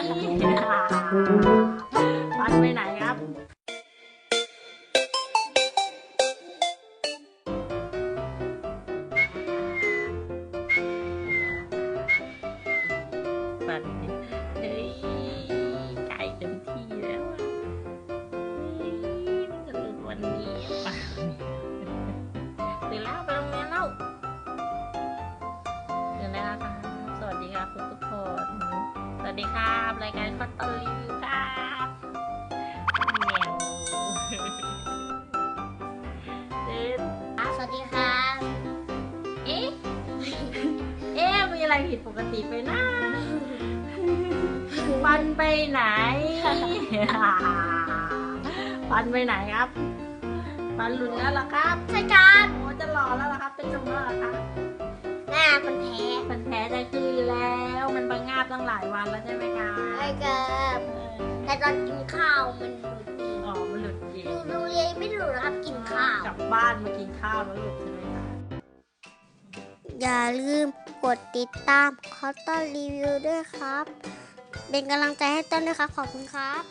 ฟันไปไหนครับฟันเฮ้ยไก่เต็มที่แล้วอะเฮ้ยมันจะหลุดวันนี้หรือเปล่าตื่นแล้วไปโรงเรียนแล้วตื่นแล้วค่ะสวัสดีครับทุกทุกคน วัสดีครับรายการคอนตอนรีวิวครับแมวตื่นสวัสดีครับเอ๊ะ เอ๊ะ มีอะไรผิดปกติไปนะฟันไปไหนฟันไปไหนครับฟันหลุดแล้วเหรอครับ ใช่ครับโอ้จะหล่อแล้วเหรอครับ เป็นจงแล้วเหรอครับ หน้ามันแพ้มันแพ้ใจคือ หลายวันแล้วใช่ไหมครับใช่ครับเออแต่ตอนกินข้าวมันหลุดเองอ๋อมันหลุดเอดูงโรงเรียนไม่หลุดนะครับกินข้าวกลับบ้านมากินข้าวแล้วหลุดใช่ไหมคะอย่าลืมกดติดตามคอตตอนรีวิวด้วยครับ เป็นกำลังใจให้ต้นด้วยครับ ขอบคุณครับ